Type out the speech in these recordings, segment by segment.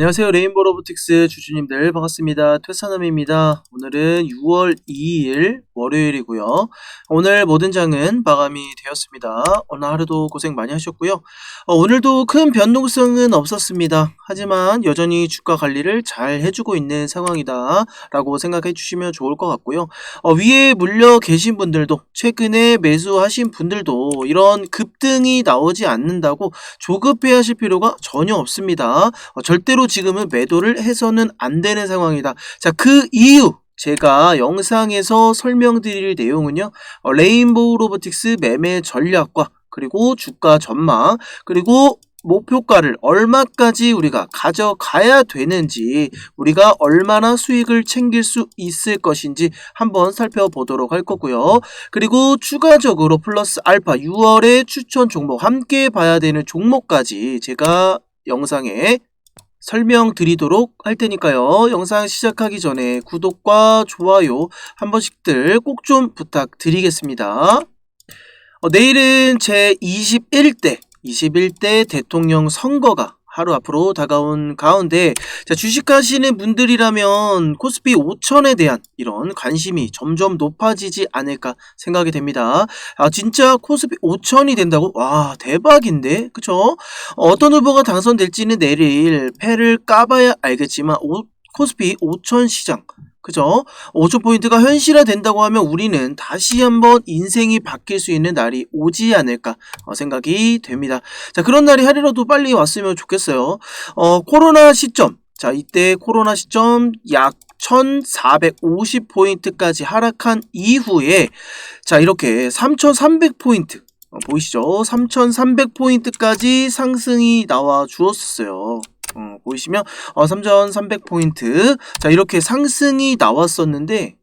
안녕하세요. 레인보 로보틱스 주주님들 반갑습니다. 퇴사남입니다. 오늘은 6월 2일 월요일이고요. 오늘 모든 장은 마감이 되었습니다. 오늘 하루도 고생 많이 하셨고요. 어, 오늘도 큰 변동성은 없었습니다. 하지만 여전히 주가 관리를 잘 해주고 있는 상황이다 라고 생각해 주시면 좋을 것 같고요. 어, 위에 물려 계신 분들도 최근에 매수하신 분들도 이런 급등이 나오지 않는다고 조급해 하실 필요가 전혀 없습니다. 어, 절대로 지금은 매도를 해서는 안 되는 상황이다. 자, 그 이유 제가 영상에서 설명드릴 내용은요. 어, 레인보우 로보틱스 매매 전략과 그리고 주가 전망 그리고 목표가를 얼마까지 우리가 가져가야 되는지 우리가 얼마나 수익을 챙길 수 있을 것인지 한번 살펴보도록 할 거고요. 그리고 추가적으로 플러스 알파 6월의 추천 종목 함께 봐야 되는 종목까지 제가 영상에 설명드리도록 할 테니까요. 영상 시작하기 전에 구독과 좋아요 한 번씩들 꼭 좀 부탁드리겠습니다. 어, 내일은 제 21대 21대 대통령 선거가 하루 앞으로 다가온 가운데 자, 주식하시는 분들이라면 코스피 5천에 대한 이런 관심이 점점 높아지지 않을까 생각이 됩니다. 아 진짜 코스피 5천이 된다고? 와 대박인데 그쵸? 어떤 후보가 당선될지는 내일 패를 까봐야 알겠지만 오, 코스피 5천 시장 그죠? 5초 포인트가 현실화 된다고 하면 우리는 다시 한번 인생이 바뀔 수 있는 날이 오지 않을까 어, 생각이 됩니다. 자, 그런 날이 하루라도 빨리 왔으면 좋겠어요. 어, 코로나 시점. 자, 이때 코로나 시점 약 1450포인트까지 하락한 이후에 자, 이렇게 3300포인트 어, 보이시죠? 3300포인트까지 상승이 나와 주었었어요. 어, 보이시면 어, 3,300포인트 자 이렇게 상승이 나왔었는데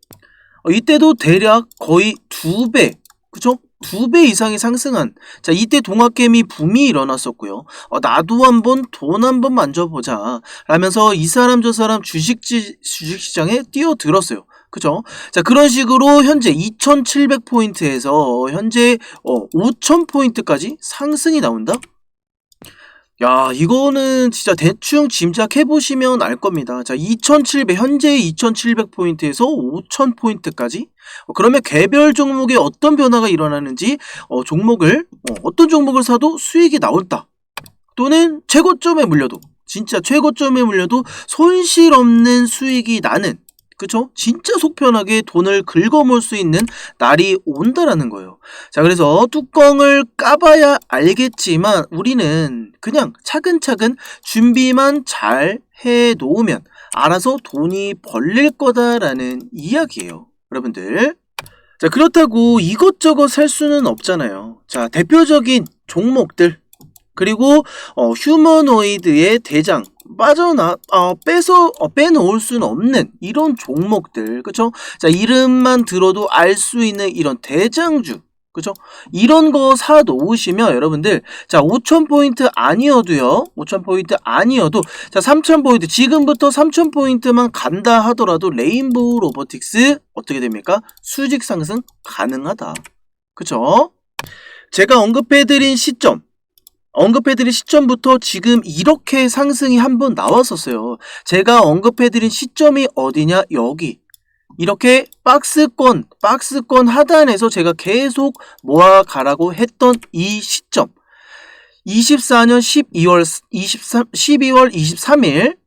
어, 이때도 대략 거의 두 배 그쵸? 두 배 이상이 상승한 자 이때 동학개미 붐이 일어났었고요 어, 나도 한번 돈 한번 만져보자 라면서 이 사람 저 사람 주식지, 주식시장에 뛰어들었어요 그죠? 자, 그런 식으로 현재 2700포인트에서 현재 어, 5000포인트까지 상승이 나온다? 야, 이거는 진짜 대충 짐작해 보시면 알 겁니다. 자, 2,700 현재 2,700포인트에서 5,000포인트까지. 어, 그러면 개별 종목에 어떤 변화가 일어나는지 어, 종목을 어, 떤 종목을 사도 수익이 나올다. 또는 최고점에 물려도 진짜 최고점에 물려도 손실 없는 수익이 나는 그쵸? 진짜 속편하게 돈을 긁어모을 수 있는 날이 온다라는 거예요. 자, 그래서 뚜껑을 까봐야 알겠지만 우리는 그냥 차근차근 준비만 잘 해 놓으면 알아서 돈이 벌릴 거다라는 이야기예요. 여러분들. 자, 그렇다고 이것저것 살 수는 없잖아요. 자, 대표적인 종목들. 그리고 어, 휴머노이드의 대장 빠져나 어, 빼서 어, 빼놓을 수는 없는 이런 종목들 그쵸? 자 이름만 들어도 알 수 있는 이런 대장주 그죠? 이런 거 사 놓으시면 여러분들 자 5,000포인트 아니어도요 5,000포인트 아니어도 자 3,000포인트 지금부터 3,000포인트만 간다 하더라도 레인보우 로보틱스 어떻게 됩니까? 수직 상승 가능하다 그쵸? 제가 언급해드린 시점 언급해드린 시점부터 지금 이렇게 상승이 한번 나왔었어요. 제가 언급해드린 시점이 어디냐? 여기. 이렇게 박스권, 박스권 하단에서 제가 계속 모아가라고 했던 이 시점. 24년 12월 23, 12월 23일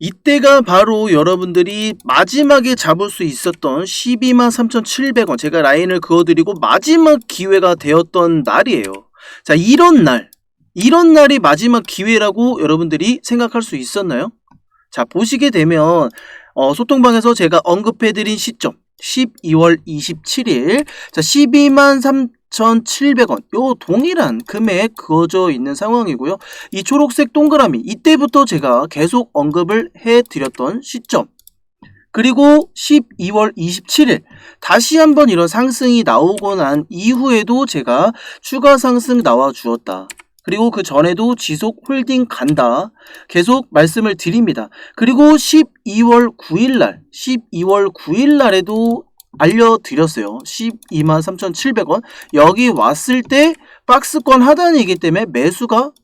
이때가 바로 여러분들이 마지막에 잡을 수 있었던 12만 3,700원 제가 라인을 그어드리고 마지막 기회가 되었던 날이에요. 자, 이런 날, 이런 날이 마지막 기회라고 여러분들이 생각할 수 있었나요? 자, 보시게 되면, 어, 소통방에서 제가 언급해드린 시점, 12월 27일, 자, 12만 3,700원, 요 동일한 금액 그어져 있는 상황이고요. 이 초록색 동그라미, 이때부터 제가 계속 언급을 해드렸던 시점, 그리고 12월 27일 다시 한번 이런 상승이 나오고 난 이후에도 제가 추가 상승 나와 주었다. 그리고 그 전에도 지속 홀딩 간다. 계속 말씀을 드립니다. 그리고 12월 9일 날, 12월 9일 날에도 알려드렸어요. 123,700원. 여기 왔을 때 박스권 하단이기 때문에 매수가 해,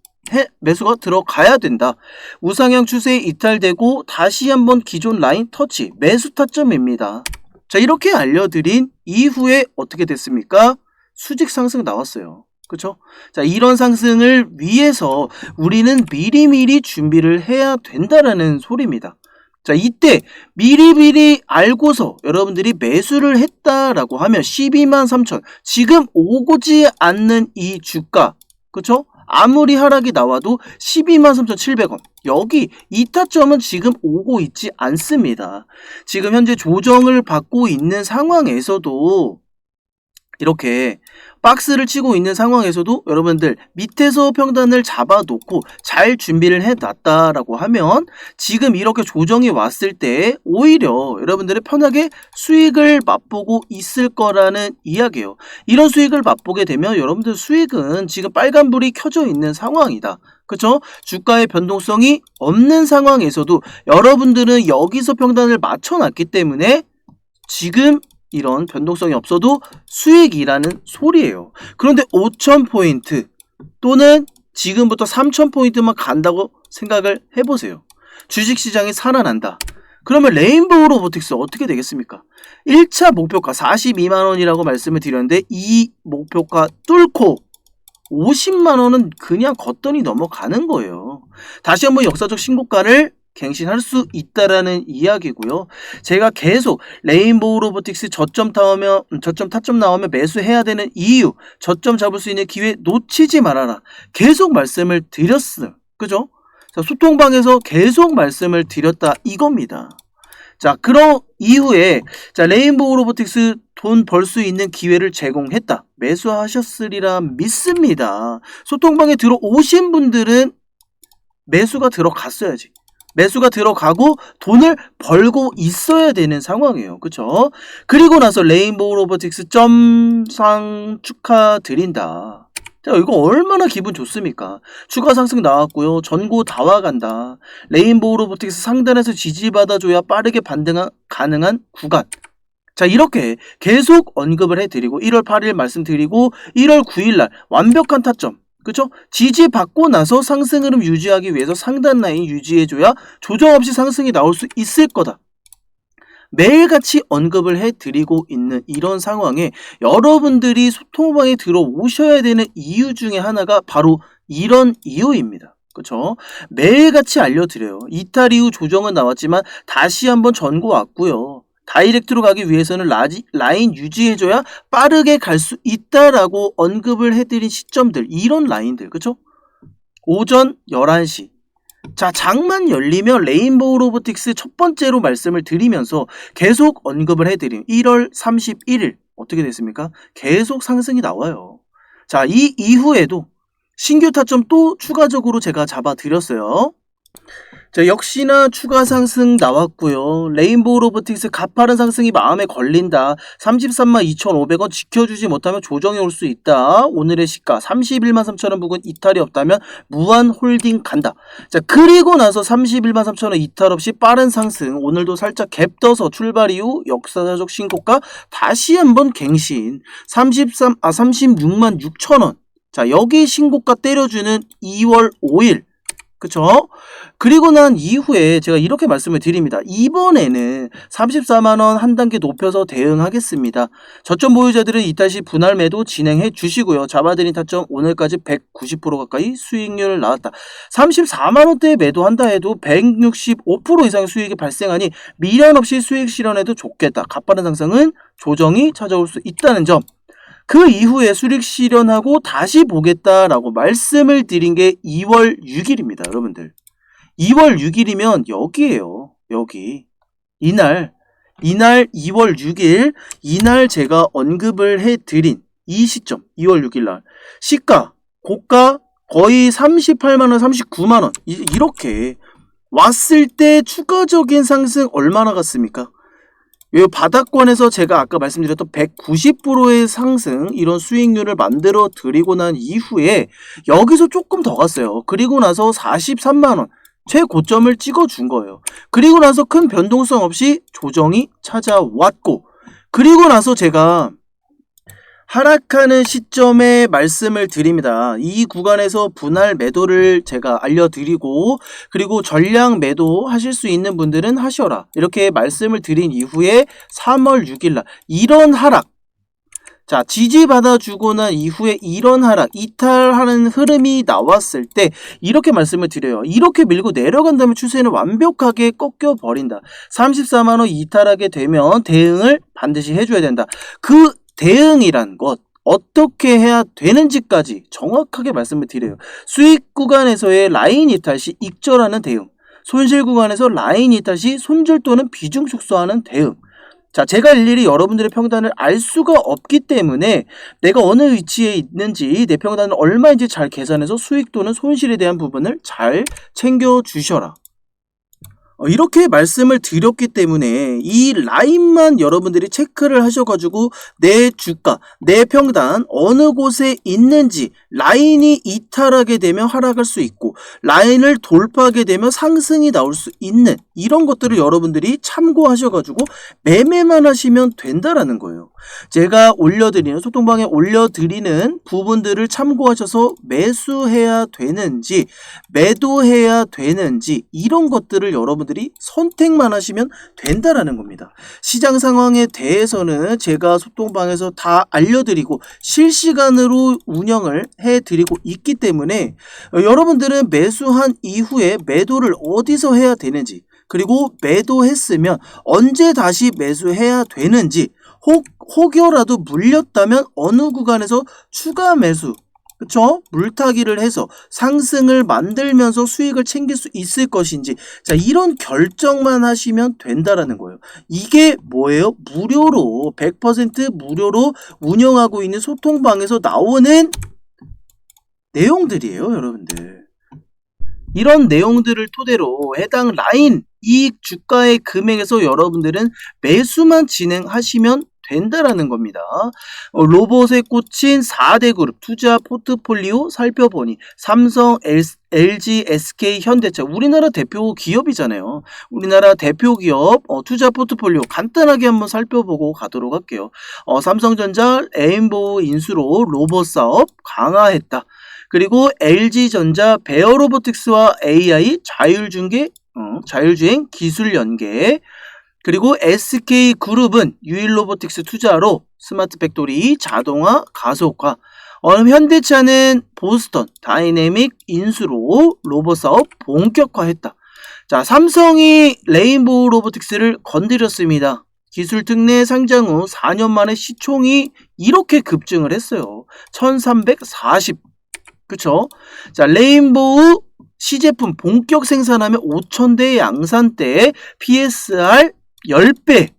매수가 들어가야 된다. 우상향 추세에 이탈되고 다시 한번 기존 라인 터치 매수 타점입니다. 자 이렇게 알려드린 이후에 어떻게 됐습니까? 수직 상승 나왔어요. 그쵸? 자, 이런 상승을 위해서 우리는 미리미리 준비를 해야 된다라는 소리입니다. 자, 이때 미리미리 알고서 여러분들이 매수를 했다라고 하면 12만 3천. 지금 오고지 않는 이 주가. 그쵸? 아무리 하락이 나와도 12만 3,700원. 여기 이 타점은 지금 오고 있지 않습니다. 지금 현재 조정을 받고 있는 상황에서도 이렇게 박스를 치고 있는 상황에서도 여러분들 밑에서 평단을 잡아놓고 잘 준비를 해놨다라고 하면 지금 이렇게 조정이 왔을 때 오히려 여러분들이 편하게 수익을 맛보고 있을 거라는 이야기예요. 이런 수익을 맛보게 되면 여러분들 수익은 지금 빨간불이 켜져 있는 상황이다. 그쵸? 주가의 변동성이 없는 상황에서도 여러분들은 여기서 평단을 맞춰놨기 때문에 지금 이런 변동성이 없어도 수익이라는 소리예요. 그런데 5,000포인트 또는 지금부터 3,000포인트만 간다고 생각을 해보세요. 주식시장이 살아난다. 그러면 레인보우 로보틱스 어떻게 되겠습니까? 1차 목표가 42만원이라고 말씀을 드렸는데 이 목표가 뚫고 50만원은 그냥 걷더니 넘어가는 거예요. 다시 한번 역사적 신고가를 갱신할 수 있다라는 이야기고요. 제가 계속 레인보우 로보틱스 저점 타오면 저점 타점 나오면 매수해야 되는 이유, 저점 잡을 수 있는 기회 놓치지 말아라. 계속 말씀을 드렸어요. 그죠? 자, 소통방에서 계속 말씀을 드렸다 이겁니다. 자, 그런 이후에 자, 레인보우 로보틱스 돈 벌 수 있는 기회를 제공했다. 매수하셨으리라 믿습니다. 소통방에 들어오신 분들은 매수가 들어갔어야지. 매수가 들어가고 돈을 벌고 있어야 되는 상황이에요. 그쵸? 그리고 나서 레인보우 로보틱스 점상 축하드린다. 자, 이거 얼마나 기분 좋습니까? 추가 상승 나왔고요. 전고 다 와 간다. 레인보우 로보틱스 상단에서 지지받아줘야 빠르게 반등 가능한 구간. 자, 이렇게 계속 언급을 해드리고 1월 8일 말씀드리고 1월 9일 날 완벽한 타점 그쵸? 지지받고 나서 상승 흐름 유지하기 위해서 상단 라인 유지해줘야 조정 없이 상승이 나올 수 있을 거다. 매일같이 언급을 해드리고 있는 이런 상황에 여러분들이 소통방에 들어오셔야 되는 이유 중에 하나가 바로 이런 이유입니다. 그쵸? 매일같이 알려드려요. 이탈 이후 조정은 나왔지만 다시 한번 전고 왔고요. 다이렉트로 가기 위해서는 라지, 라인 유지해줘야 빠르게 갈 수 있다라고 언급을 해드린 시점들 이런 라인들 그쵸? 오전 11시 자 장만 열리면 레인보우 로보틱스 첫 번째로 말씀을 드리면서 계속 언급을 해드린 1월 31일 어떻게 됐습니까? 계속 상승이 나와요. 자 이 이후에도 신규 타점 또 추가적으로 제가 잡아드렸어요. 자, 역시나 추가 상승 나왔고요. 레인보우 로보틱스 가파른 상승이 마음에 걸린다. 33만 2,500원 지켜주지 못하면 조정이 올 수 있다. 오늘의 시가 31만 3천원 부근 이탈이 없다면 무한 홀딩 간다. 자, 그리고 나서 31만 3천원 이탈 없이 빠른 상승. 오늘도 살짝 갭 떠서 출발 이후 역사적 신고가 다시 한번 갱신. 33, 아, 36만 6천원. 자, 여기 신고가 때려주는 2월 5일. 그쵸? 그리고 난 이후에 제가 이렇게 말씀을 드립니다. 이번에는 34만원 한 단계 높여서 대응하겠습니다. 저점 보유자들은 이탈 시 분할 매도 진행해 주시고요. 잡아드린 타점 오늘까지 190% 가까이 수익률 나왔다. 34만원대에 매도한다 해도 165% 이상의 수익이 발생하니 미련 없이 수익 실현해도 좋겠다. 가파른 상승은 조정이 찾아올 수 있다는 점. 그 이후에 수익 실현하고 다시 보겠다라고 말씀을 드린 게 2월 6일입니다. 여러분들. 2월 6일이면 여기에요. 여기. 이날, 이날 2월 6일, 이날 제가 언급을 해드린 이 시점, 2월 6일 날. 시가, 고가 거의 38만원, 39만원. 이렇게 왔을 때 추가적인 상승 얼마나 갔습니까? 이 바닥권에서 제가 아까 말씀드렸던 190%의 상승 이런 수익률을 만들어 드리고 난 이후에 여기서 조금 더 갔어요. 그리고 나서 43만 원 최고점을 찍어 준 거예요. 그리고 나서 큰 변동성 없이 조정이 찾아왔고 그리고 나서 제가 하락하는 시점에 말씀을 드립니다. 이 구간에서 분할 매도를 제가 알려드리고 그리고 전량 매도 하실 수 있는 분들은 하셔라 이렇게 말씀을 드린 이후에 3월 6일날 이런 하락 자 지지받아주고 난 이후에 이런 하락 이탈하는 흐름이 나왔을 때 이렇게 말씀을 드려요. 이렇게 밀고 내려간다면 추세는 완벽하게 꺾여 버린다. 34만원 이탈하게 되면 대응을 반드시 해줘야 된다. 그 대응이란 것 어떻게 해야 되는지까지 정확하게 말씀을 드려요. 수익 구간에서의 라인 이탈 시 익절하는 대응, 손실 구간에서 라인 이탈 시 손절 또는 비중 축소하는 대응. 자, 제가 일일이 여러분들의 평단을 알 수가 없기 때문에 내가 어느 위치에 있는지 내 평단은 얼마인지 잘 계산해서 수익 또는 손실에 대한 부분을 잘 챙겨 주셔라. 어, 이렇게 말씀을 드렸기 때문에 이 라인만 여러분들이 체크를 하셔가지고 내 주가, 내 평단 어느 곳에 있는지 라인이 이탈하게 되면 하락할 수 있고 라인을 돌파하게 되면 상승이 나올 수 있는 이런 것들을 여러분들이 참고하셔가지고 매매만 하시면 된다라는 거예요. 제가 올려드리는 소통방에 올려드리는 부분들을 참고하셔서 매수해야 되는지 매도해야 되는지 이런 것들을 여러분들 이 선택만 하시면 된다라는 겁니다. 시장 상황에 대해서는 제가 소통방에서 다 알려드리고 실시간으로 운영을 해드리고 있기 때문에 여러분들은 매수한 이후에 매도를 어디서 해야 되는지 그리고 매도했으면 언제 다시 매수해야 되는지 혹, 혹여라도 물렸다면 어느 구간에서 추가 매수 그쵸? 물타기를 해서 상승을 만들면서 수익을 챙길 수 있을 것인지 자 이런 결정만 하시면 된다라는 거예요. 이게 뭐예요? 무료로 100% 무료로 운영하고 있는 소통방에서 나오는 내용들이에요 여러분들. 이런 내용들을 토대로 해당 라인 이익 주가의 금액에서 여러분들은 매수만 진행하시면 된다라는 겁니다. 어, 로봇에 꽂힌 4대 그룹 투자 포트폴리오 살펴보니 삼성, LG, SK, 현대차 우리나라 대표 기업이잖아요. 우리나라 대표 기업 어, 투자 포트폴리오 간단하게 한번 살펴보고 가도록 할게요. 어, 삼성전자 레인보우 인수로 로봇 사업 강화했다. 그리고 LG전자 베어로보틱스와 AI 자율중계 어, 자율주행 기술 연계 그리고 SK그룹은 유일로보틱스 투자로 스마트 팩토리 자동화 가속화 어, 현대차는 보스턴 다이내믹 인수로 로봇 사업 본격화했다. 자, 삼성이 레인보우 로보틱스를 건드렸습니다. 기술 특례 상장 후 4년 만에 시총이 이렇게 급증을 했어요. 1340. 그쵸? 자, 레인보우 시제품 본격 생산하면 5,000대 양산대 PSR 10배.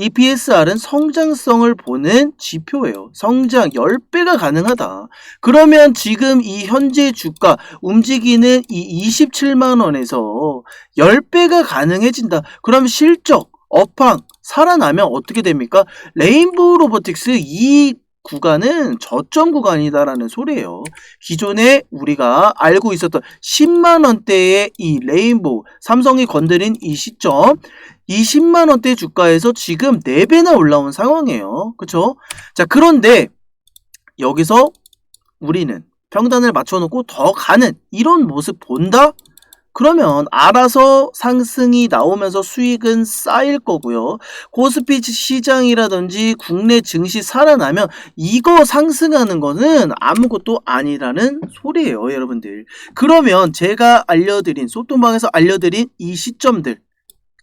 이 PSR은 성장성을 보는 지표예요. 성장 10배가 가능하다. 그러면 지금 이 현재 주가 움직이는 이 27만원에서 10배가 가능해진다. 그럼 실적, 업황, 살아나면 어떻게 됩니까? 레인보우 로보틱스 이 구간은 저점 구간이다라는 소리예요. 기존에 우리가 알고 있었던 10만 원대의 이 레인보우 삼성이 건드린 이 시점 이 10만 원대 주가에서 지금 4배나 올라온 상황이에요. 그쵸? 자, 그런데 여기서 우리는 평단을 맞춰 놓고 더 가는 이런 모습 본다? 그러면 알아서 상승이 나오면서 수익은 쌓일 거고요. 코스피 시장이라든지 국내 증시 살아나면 이거 상승하는 거는 아무것도 아니라는 소리예요, 여러분들. 그러면 제가 알려드린 소통방에서 알려드린 이 시점들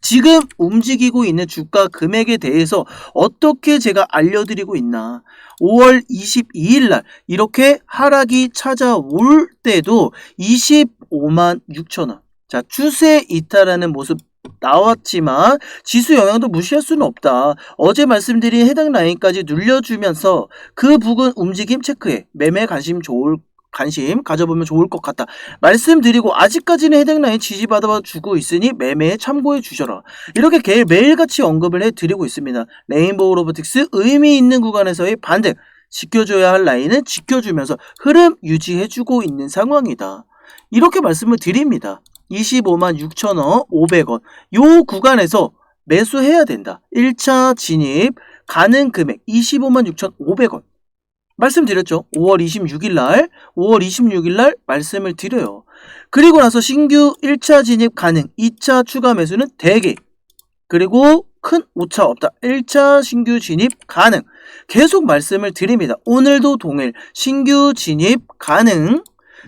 지금 움직이고 있는 주가 금액에 대해서 어떻게 제가 알려드리고 있나 5월 22일 날 이렇게 하락이 찾아올 때도 25만 6천 원 자, 추세 이탈하는 모습 나왔지만 지수 영향도 무시할 수는 없다. 어제 말씀드린 해당 라인까지 눌려주면서 그 부근 움직임 체크해. 매매 관심 좋을 관심 가져보면 좋을 것 같다. 말씀드리고 아직까지는 해당 라인 지지받아 주고 있으니 매매에 참고해 주셔라. 이렇게 매일같이 언급을 해드리고 있습니다. 레인보우 로보틱스 의미 있는 구간에서의 반등 지켜줘야 할 라인은 지켜주면서 흐름 유지해주고 있는 상황이다. 이렇게 말씀을 드립니다. 25만 6천원 500원 요 구간에서 매수해야 된다. 1차 진입 가능 금액 25만 6천 5백원 말씀드렸죠. 5월 26일 날, 5월 26일 날 말씀을 드려요. 그리고 나서 신규 1차 진입 가능, 2차 추가 매수는 대기. 그리고 큰 오차 없다. 1차 신규 진입 가능. 계속 말씀을 드립니다. 오늘도 동일 신규 진입 가능.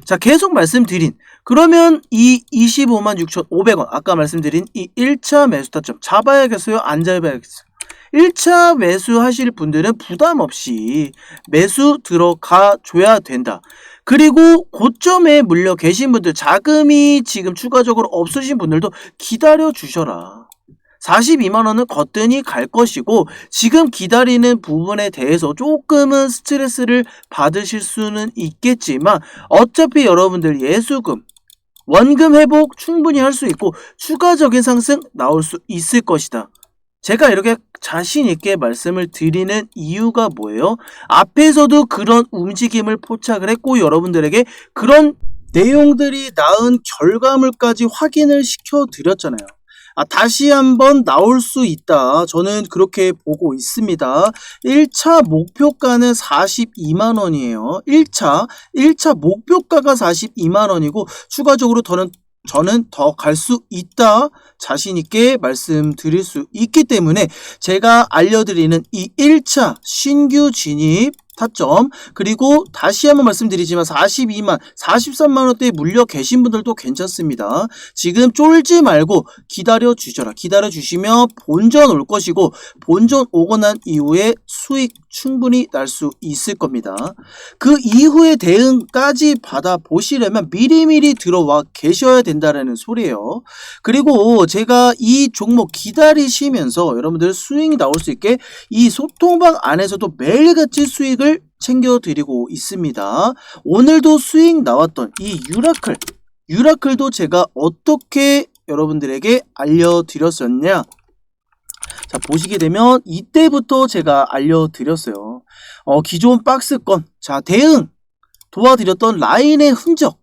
자, 계속 말씀드린 그러면 이 25만 6,500원 아까 말씀드린 이 1차 매수 타점 잡아야겠어요? 안 잡아야겠어요? 1차 매수 하실 분들은 부담 없이 매수 들어가 줘야 된다. 그리고 고점에 물려 계신 분들 자금이 지금 추가적으로 없으신 분들도 기다려 주셔라. 42만원은 거뜬히 갈 것이고 지금 기다리는 부분에 대해서 조금은 스트레스를 받으실 수는 있겠지만 어차피 여러분들 예수금 원금 회복 충분히 할 수 있고 추가적인 상승 나올 수 있을 것이다. 제가 이렇게 자신 있게 말씀을 드리는 이유가 뭐예요? 앞에서도 그런 움직임을 포착을 했고 여러분들에게 그런 내용들이 낳은 결과물까지 확인을 시켜 드렸잖아요. 아, 다시 한번 나올 수 있다. 저는 그렇게 보고 있습니다. 1차 목표가는 42만 원이에요. 1차, 1차 목표가가 42만 원이고, 추가적으로 더는 저는 더 갈 수 있다 자신 있게 말씀드릴 수 있기 때문에 제가 알려드리는 이 1차 신규 진입 타점 그리고 다시 한번 말씀드리지만 42만 43만 원대에 물려 계신 분들도 괜찮습니다. 지금 쫄지 말고 기다려 주셔라. 기다려 주시면 본전 올 것이고 본전 오고 난 이후에 수익 충분히 날 수 있을 겁니다. 그 이후의 대응까지 받아 보시려면 미리미리 들어와 계셔야 된다는 소리예요. 그리고 제가 이 종목 기다리시면서 여러분들 수익이 나올 수 있게 이 소통방 안에서도 매일같이 수익을 챙겨드리고 있습니다. 오늘도 수익 나왔던 이 유라클, 유라클도 제가 어떻게 여러분들에게 알려드렸었냐? 자, 보시게 되면 이때부터 제가 알려드렸어요. 어, 기존 박스권. 자, 대응. 도와드렸던 라인의 흔적.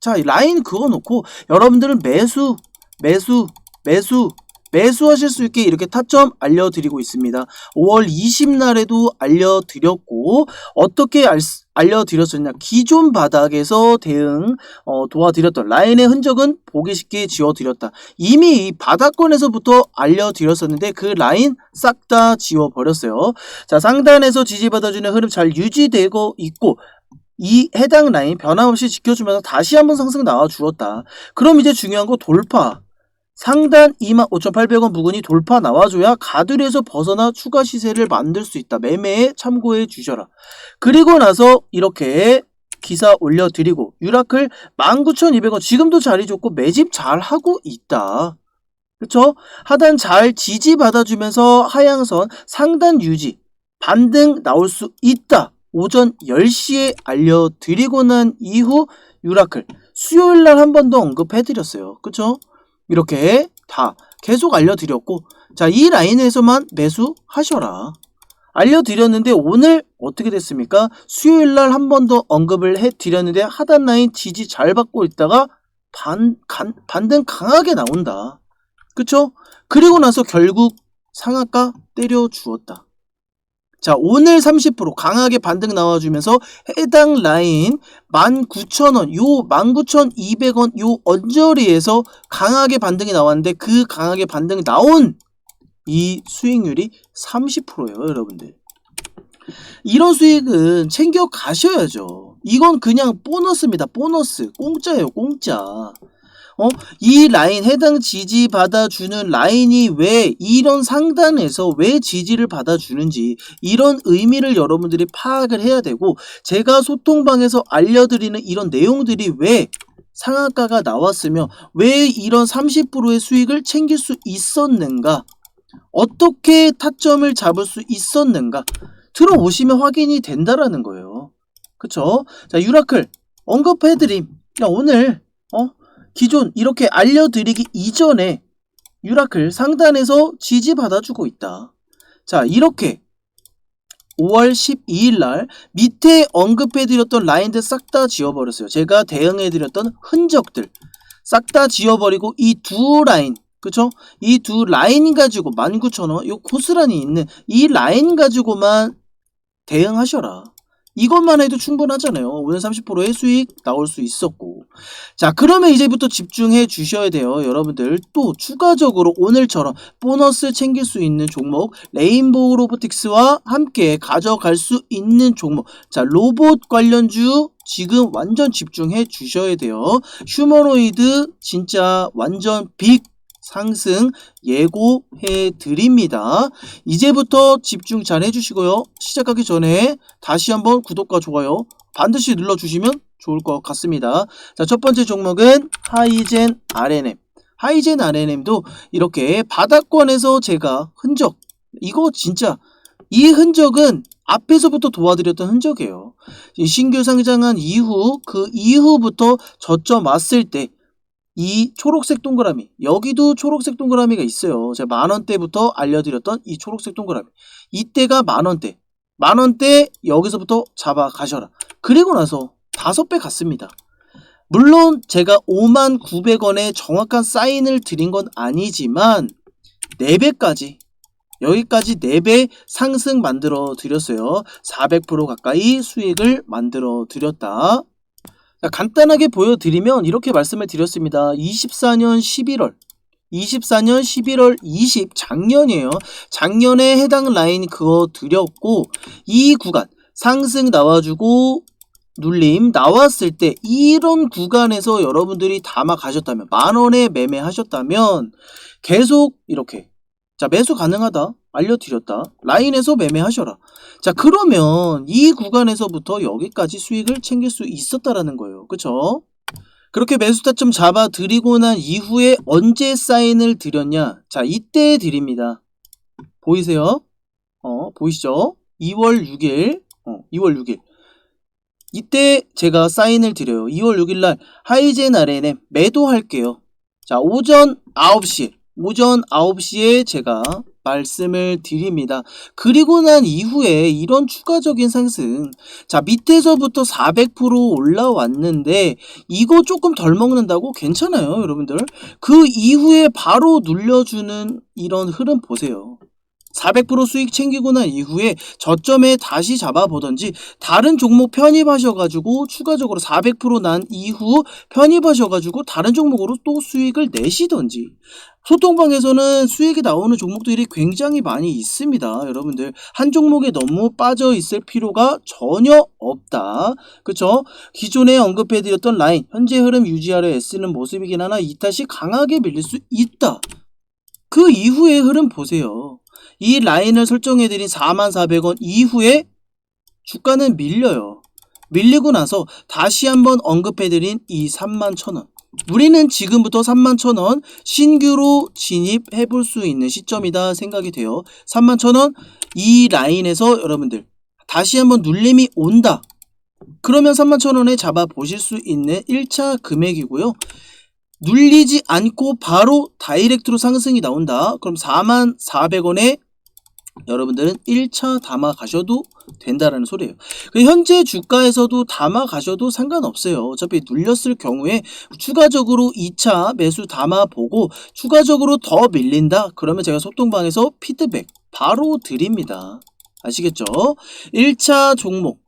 자, 라인 그거 놓고 여러분들은 매수, 매수, 매수, 매수하실 수 있게 이렇게 타점 알려드리고 있습니다. 5월 20날에도 알려드렸고 어떻게 알, 알려드렸었냐 기존 바닥에서 대응 어, 도와드렸던 라인의 흔적은 보기 쉽게 지워드렸다. 이미 바닥권에서부터 알려드렸었는데 그 라인 싹 다 지워버렸어요. 자 상단에서 지지받아주는 흐름 잘 유지되고 있고 이 해당 라인 변함없이 지켜주면서 다시 한번 상승 나와 주었다. 그럼 이제 중요한 거 돌파. 상단 25,800원 부근이 돌파 나와줘야 가두리에서 벗어나 추가 시세를 만들 수 있다. 매매에 참고해 주셔라. 그리고 나서 이렇게 기사 올려드리고 유라클 19,200원 지금도 자리 좋고 매집 잘 하고 있다. 그쵸? 하단 잘 지지 받아주면서 하향선 상단 유지 반등 나올 수 있다. 오전 10시에 알려드리고 난 이후 유라클 수요일 날 한 번 더 언급해드렸어요. 그쵸? 이렇게 다 계속 알려드렸고 자 이 라인에서만 매수하셔라 알려드렸는데 오늘 어떻게 됐습니까? 수요일날 한 번 더 언급을 해드렸는데 하단 라인 지지 잘 받고 있다가 반, 간, 반등 강하게 나온다 그쵸? 그리고 나서 결국 상한가 때려 주었다 자, 오늘 30% 강하게 반등 나와주면서 해당 라인 19,000원, 요 19,200원 요 언저리에서 강하게 반등이 나왔는데 그 강하게 반등이 나온 이 수익률이 30%예요, 여러분들. 이런 수익은 챙겨 가셔야죠. 이건 그냥 보너스입니다. 보너스. 공짜예요, 공짜. 어? 이 라인 해당 지지 받아주는 라인이 왜 이런 상단에서 왜 지지를 받아주는지 이런 의미를 여러분들이 파악을 해야 되고 제가 소통방에서 알려드리는 이런 내용들이 왜 상한가가 나왔으며 왜 이런 30%의 수익을 챙길 수 있었는가? 어떻게 타점을 잡을 수 있었는가? 들어오시면 확인이 된다라는 거예요. 그쵸? 자 유라클 언급해드림. 야 오늘 어 기존 이렇게 알려드리기 이전에 유라클 상단에서 지지 받아주고 있다. 자 이렇게 5월 12일 날 밑에 언급해드렸던 라인들 싹 다 지워버렸어요. 제가 대응해드렸던 흔적들 싹 다 지워버리고 이 두 라인 그쵸? 이 두 라인 가지고 19,000원 요 고스란히 있는 이 라인 가지고만 대응하셔라. 이것만 해도 충분하잖아요. 오늘 30%의 수익 나올 수 있었고. 자, 그러면 이제부터 집중해 주셔야 돼요. 여러분들 또 추가적으로 오늘처럼 보너스 챙길 수 있는 종목 레인보우 로보틱스와 함께 가져갈 수 있는 종목. 자, 로봇 관련주 지금 완전 집중해 주셔야 돼요. 휴머노이드 진짜 완전 빅 상승 예고해 드립니다. 이제부터 집중 잘 해주시고요. 시작하기 전에 다시 한번 구독과 좋아요 반드시 눌러주시면 좋을 것 같습니다. 자, 첫 번째 종목은 하이젠 RNM. 하이젠 RNM도 이렇게 바닥권에서 제가 흔적, 이거 진짜 이 흔적은 앞에서부터 도와드렸던 흔적이에요. 신규 상장한 이후 그 이후부터 저점 왔을 때 이 초록색 동그라미 여기도 초록색 동그라미가 있어요. 제가 만원대부터 알려드렸던 이 초록색 동그라미 이때가 만원대 만원대 여기서부터 잡아 가셔라. 그리고 나서 다섯 배 갔습니다. 물론 제가 5만 900원에 정확한 사인을 드린 건 아니지만 4배까지 여기까지 4배 상승 만들어 드렸어요. 400% 가까이 수익을 만들어 드렸다. 자, 간단하게 보여드리면 이렇게 말씀을 드렸습니다. 24년 11월 24년 11월 20 작년이에요. 작년에 해당 라인 그어 드렸고 이 구간 상승 나와주고 눌림 나왔을 때 이런 구간에서 여러분들이 담아 가셨다면 만원에 매매하셨다면 계속 이렇게 자 매수 가능하다. 알려드렸다. 라인에서 매매하셔라. 자 그러면 이 구간에서부터 여기까지 수익을 챙길 수 있었다라는 거예요. 그쵸? 그렇게 매수 타점 잡아 드리고 난 이후에 언제 사인을 드렸냐? 자 이때 드립니다. 보이세요? 어 보이시죠? 2월 6일. 어 2월 6일. 이때 제가 사인을 드려요. 2월 6일 날 하이젠 RNM 매도할게요. 자 오전 9시 오전 9시에 제가 말씀을 드립니다. 그리고 난 이후에 이런 추가적인 상승 자 밑에서부터 400% 올라왔는데 이거 조금 덜 먹는다고? 괜찮아요 여러분들? 그 이후에 바로 눌려주는 이런 흐름 보세요 400% 수익 챙기고 난 이후에 저점에 다시 잡아보던지 다른 종목 편입하셔가지고 추가적으로 400%난 이후 편입하셔가지고 다른 종목으로 또 수익을 내시던지 소통방에서는 수익이 나오는 종목들이 굉장히 많이 있습니다. 여러분들 한 종목에 너무 빠져 있을 필요가 전혀 없다. 그쵸? 기존에 언급해드렸던 라인 현재 흐름 유지하려 애쓰는 모습이긴 하나 이 탓이 강하게 밀릴 수 있다. 그 이후의 흐름 보세요. 이 라인을 설정해드린 44,000원 이후에 주가는 밀려요. 밀리고 나서 다시 한번 언급해드린 이 31,000원. 우리는 지금부터 31,000원 신규로 진입해 볼 수 있는 시점이다 생각이 돼요. 31,000원 이 라인에서 여러분들 다시 한번 눌림이 온다. 그러면 31,000원에 잡아 보실 수 있는 1차 금액이고요. 눌리지 않고 바로 다이렉트로 상승이 나온다. 그럼 44,400원에 여러분들은 1차 담아 가셔도 된다라는 소리예요. 그 현재 주가에서도 담아 가셔도 상관없어요. 어차피 눌렸을 경우에 추가적으로 2차 매수 담아 보고 추가적으로 더 밀린다. 그러면 제가 소통방에서 피드백 바로 드립니다. 아시겠죠? 1차 종목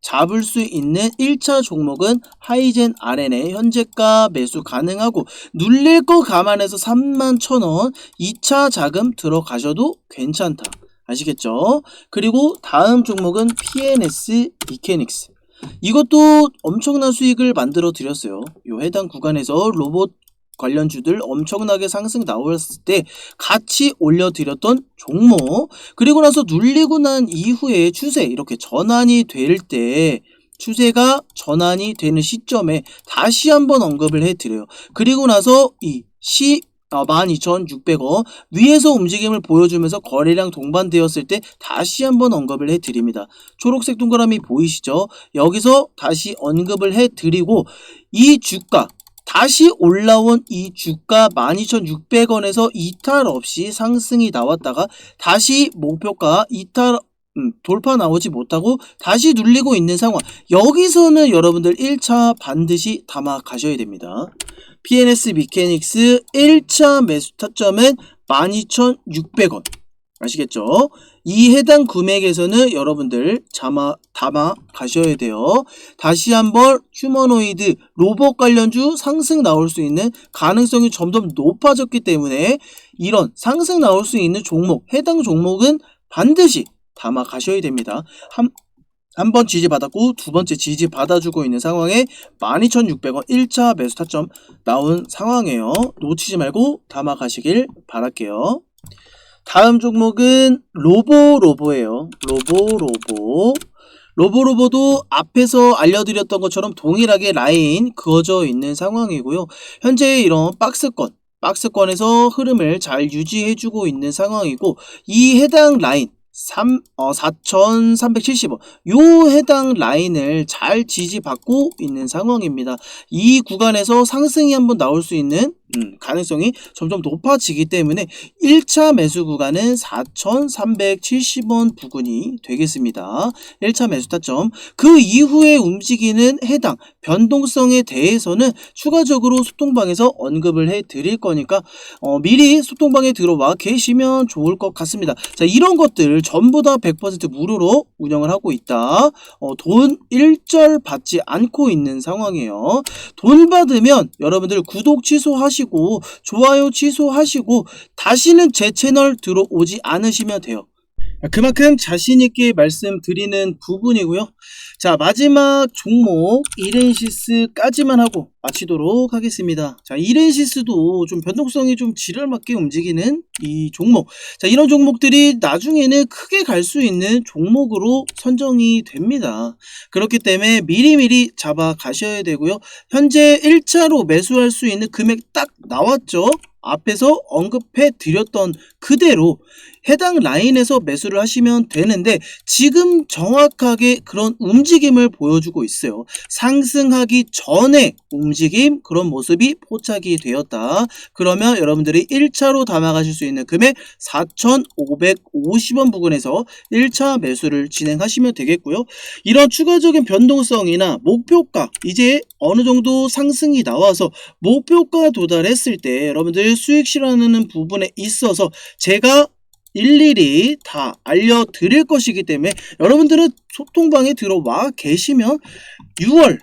잡을 수 있는 1차 종목은 하이젠 RNA 현재가 매수 가능하고 눌릴 거 감안해서 31,000원 2차 자금 들어가셔도 괜찮다. 아시겠죠? 그리고 다음 종목은 PNS 이케닉스. 이것도 엄청난 수익을 만들어 드렸어요. 요 해당 구간에서 로봇 관련주들 엄청나게 상승 나왔을 때 같이 올려드렸던 종목 그리고 나서 눌리고 난 이후에 추세 이렇게 전환이 될 때 추세가 전환이 되는 시점에 다시 한번 언급을 해드려요. 그리고 나서 이 시, 어, 12,600원 위에서 움직임을 보여주면서 거래량 동반되었을 때 다시 한번 언급을 해드립니다. 초록색 동그라미 보이시죠? 여기서 다시 언급을 해드리고 이 주가 다시 올라온 이 주가 12,600원에서 이탈 없이 상승이 나왔다가 다시 목표가 이탈 음, 돌파 나오지 못하고 다시 눌리고 있는 상황 여기서는 여러분들 1차 반드시 담아 가셔야 됩니다. PNS 미케닉스 1차 매수 타점은 12,600원. 아시겠죠? 이 해당 금액에서는 여러분들 담아, 담아 가셔야 돼요. 다시 한번 휴머노이드 로봇 관련주 상승 나올 수 있는 가능성이 점점 높아졌기 때문에 이런 상승 나올 수 있는 종목, 해당 종목은 반드시 담아 가셔야 됩니다. 한, 한 번 지지 받았고 두 번째 지지 받아주고 있는 상황에 12,600원 1차 매수 타점 나온 상황이에요. 놓치지 말고 담아 가시길 바랄게요. 다음 종목은 로보로보예요. 로보로보. 로보로보도 앞에서 알려드렸던 것처럼 동일하게 라인 그어져 있는 상황이고요. 현재 이런 박스권, 박스권에서 흐름을 잘 유지해주고 있는 상황이고 이 해당 라인 3, 어, 4,370원. 요 해당 라인을 잘 지지받고 있는 상황입니다. 이 구간에서 상승이 한번 나올 수 있는 음, 가능성이 점점 높아지기 때문에 1차 매수 구간은 4,370원 부근이 되겠습니다. 1차 매수 타점. 그 이후에 움직이는 해당 변동성에 대해서는 추가적으로 소통방에서 언급을 해 드릴 거니까 어, 미리 소통방에 들어와 계시면 좋을 것 같습니다. 자, 이런 것들 전부 다 100% 무료로 운영을 하고 있다. 어, 돈 일절 받지 않고 있는 상황이에요. 돈 받으면 여러분들 구독 취소하시고 좋아요 취소하시고 다시는 제 채널 들어오지 않으시면 돼요. 그만큼 자신있게 말씀드리는 부분이고요. 자, 마지막 종목 이렌시스까지만 하고 마치도록 하겠습니다. 자, 이렌시스도 좀 변동성이 좀 지랄맞게 움직이는 이 종목. 자, 이런 종목들이 나중에는 크게 갈 수 있는 종목으로 선정이 됩니다. 그렇기 때문에 미리미리 잡아 가셔야 되고요. 현재 1차로 매수할 수 있는 금액 딱 나왔죠? 앞에서 언급해 드렸던 그대로 해당 라인에서 매수를 하시면 되는데 지금 정확하게 그런 움직임을 보여주고 있어요. 상승하기 전에 움직임 그런 모습이 포착이 되었다. 그러면 여러분들이 1차로 담아가실 수 있는 금액 4,550원 부근에서 1차 매수를 진행하시면 되겠고요. 이런 추가적인 변동성이나 목표가 이제 어느 정도 상승이 나와서 목표가 도달했을 때 여러분들 수익 실현하는 부분에 있어서 제가 일일이 다 알려드릴 것이기 때문에 여러분들은 소통방에 들어와 계시면 6월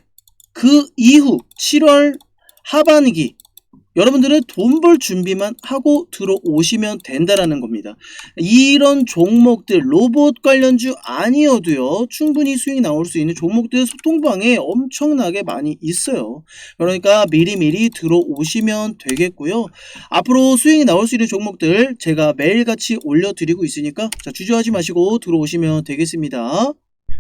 그 이후 7월 하반기 여러분들은 돈 벌 준비만 하고 들어오시면 된다라는 겁니다. 이런 종목들 로봇 관련주 아니어도요 충분히 수익 나올 수 있는 종목들 소통방에 엄청나게 많이 있어요. 그러니까 미리미리 들어오시면 되겠고요. 앞으로 수익이 나올 수 있는 종목들 제가 매일같이 올려드리고 있으니까 자, 주저하지 마시고 들어오시면 되겠습니다.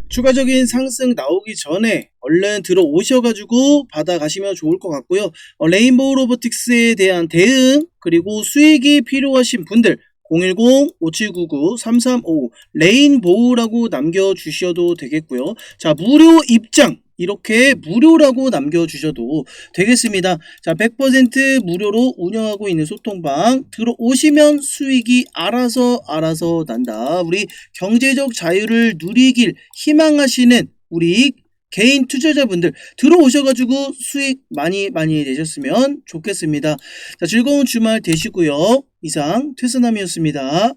추가적인 상승 나오기 전에 얼른 들어오셔가지고 받아가시면 좋을 것 같고요. 어, 레인보우 로보틱스에 대한 대응 그리고 수익이 필요하신 분들 010-5799-3355 레인보우라고 남겨주셔도 되겠고요. 자 무료 입장 이렇게 무료라고 남겨주셔도 되겠습니다. 자, 100% 무료로 운영하고 있는 소통방 들어오시면 수익이 알아서 알아서 난다. 우리 경제적 자유를 누리길 희망하시는 우리 개인 투자자분들 들어오셔가지고 수익 많이 많이 내셨으면 좋겠습니다. 자, 즐거운 주말 되시고요. 이상 퇴선함이었습니다.